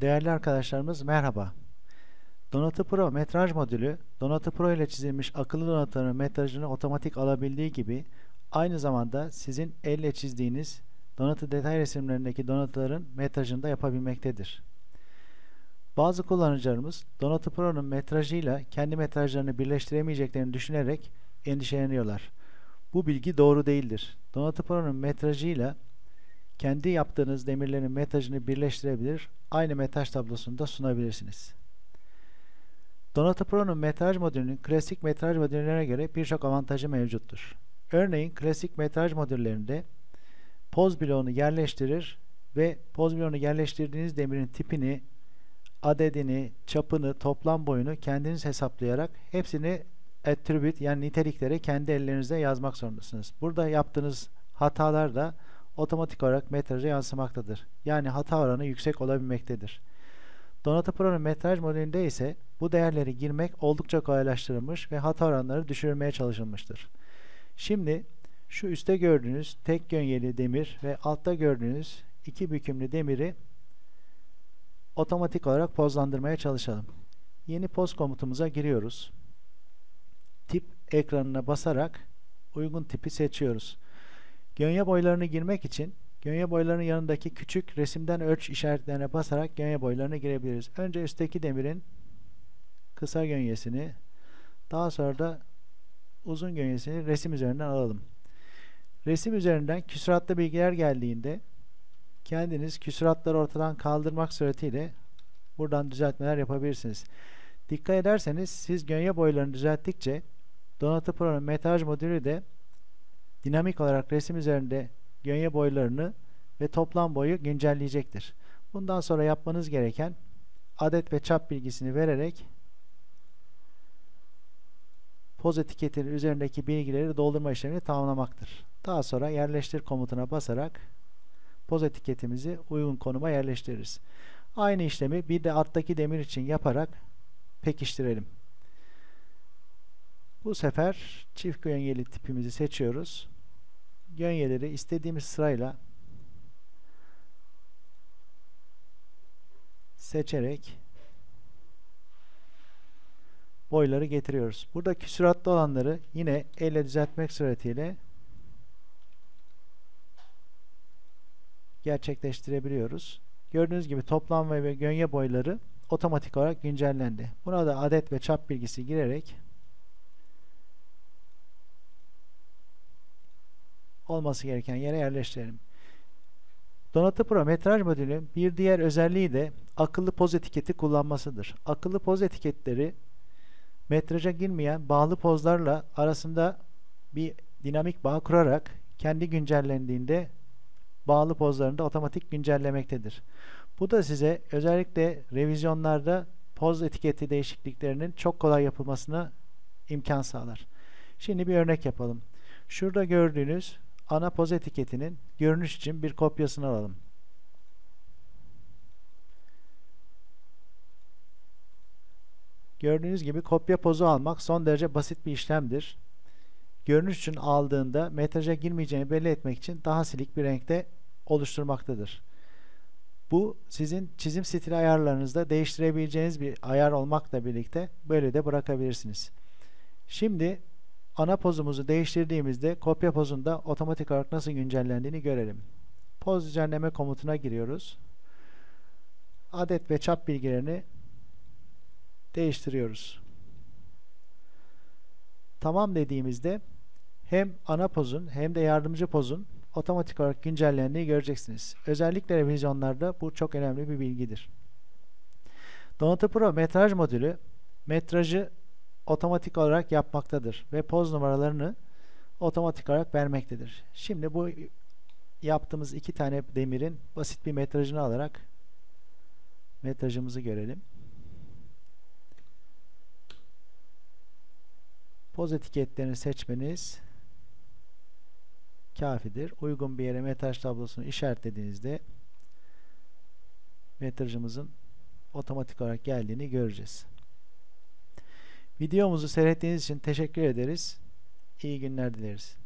Değerli arkadaşlarımız merhaba. Donatı Pro metraj modülü, Donatı Pro ile çizilmiş akıllı donatların metrajını otomatik alabildiği gibi aynı zamanda sizin elle çizdiğiniz donatı detay resimlerindeki donatıların metrajını da yapabilmektedir. Bazı kullanıcılarımız Donatı Pro'nun metrajıyla kendi metrajlarını birleştiremeyeceklerini düşünerek endişeleniyorlar. Bu bilgi doğru değildir. Donatı Pro'nun metrajıyla kendi yaptığınız demirlerin metrajını birleştirebilir, aynı metraj tablosunu da sunabilirsiniz. Donatı Pro'nun metraj modülünün klasik metraj modüllerine göre birçok avantajı mevcuttur. Örneğin klasik metraj modüllerinde poz bloğunu yerleştirir ve poz bloğunu yerleştirdiğiniz demirin tipini, adedini, çapını, toplam boyunu kendiniz hesaplayarak hepsini attribute yani niteliklere kendi ellerinizde yazmak zorundasınız. Burada yaptığınız hatalar da otomatik olarak metraja yansımaktadır. Yani hata oranı yüksek olabilmektedir. Donatı Pro'nun metraj modülünde ise bu değerleri girmek oldukça kolaylaştırılmış ve hata oranları düşürülmeye çalışılmıştır. Şimdi şu üstte gördüğünüz tek gönyeli demir ve altta gördüğünüz iki bükümlü demiri otomatik olarak pozlandırmaya çalışalım. Yeni poz komutumuza giriyoruz. Tip ekranına basarak uygun tipi seçiyoruz. Gönye boylarını girmek için gönye boylarının yanındaki küçük resimden ölç işaretlerine basarak gönye boylarını girebiliriz. Önce üstteki demirin kısa gönyesini daha sonra da uzun gönyesini resim üzerinden alalım. Resim üzerinden küsuratlı bilgiler geldiğinde kendiniz küsuratları ortadan kaldırmak suretiyle buradan düzeltmeler yapabilirsiniz. Dikkat ederseniz siz gönye boylarını düzelttikçe Donatı Pro'nun metraj modülü de dinamik olarak resim üzerinde gönye boylarını ve toplam boyu güncelleyecektir. Bundan sonra yapmanız gereken adet ve çap bilgisini vererek poz etiketinin üzerindeki bilgileri doldurma işlemini tamamlamaktır. Daha sonra yerleştir komutuna basarak poz etiketimizi uygun konuma yerleştiririz. Aynı işlemi bir de alttaki demir için yaparak pekiştirelim. Bu sefer çift gönyeli tipimizi seçiyoruz. Gönyeleri istediğimiz sırayla seçerek boyları getiriyoruz. Burada küsuratlı olanları yine elle düzeltmek suretiyle gerçekleştirebiliyoruz. Gördüğünüz gibi toplam ve gönye boyları otomatik olarak güncellendi. Buna da adet ve çap bilgisi girerek olması gereken yere yerleştirelim. Donatı Pro metraj modülü bir diğer özelliği de akıllı poz etiketi kullanmasıdır. Akıllı poz etiketleri metraja girmeyen bağlı pozlarla arasında bir dinamik bağ kurarak kendi güncellendiğinde bağlı pozlarını da otomatik güncellemektedir. Bu da size özellikle revizyonlarda poz etiketi değişikliklerinin çok kolay yapılmasına imkan sağlar. Şimdi bir örnek yapalım. Şurada gördüğünüz ana poz etiketinin görünüş için bir kopyasını alalım. Gördüğünüz gibi kopya pozu almak son derece basit bir işlemdir. Görünüş için aldığında metraja girmeyeceğini belli etmek için daha silik bir renkte oluşturmaktadır. Bu sizin çizim stili ayarlarınızda değiştirebileceğiniz bir ayar olmakla birlikte böyle de bırakabilirsiniz. Şimdi ana pozumuzu değiştirdiğimizde kopya pozunda otomatik olarak nasıl güncellendiğini görelim. Poz düzenleme komutuna giriyoruz. Adet ve çap bilgilerini değiştiriyoruz. Tamam dediğimizde hem ana pozun hem de yardımcı pozun otomatik olarak güncellendiğini göreceksiniz. Özellikle revizyonlarda bu çok önemli bir bilgidir. Donatı Pro metraj modülü metrajı otomatik olarak yapmaktadır ve poz numaralarını otomatik olarak vermektedir. Şimdi bu yaptığımız iki tane demirin basit bir metrajını alarak metrajımızı görelim. Poz etiketlerini seçmeniz kafidir. Uygun bir yere metraj tablosunu işaretlediğinizde metrajımızın otomatik olarak geldiğini göreceğiz. Videomuzu seyrettiğiniz için teşekkür ederiz. İyi günler dileriz.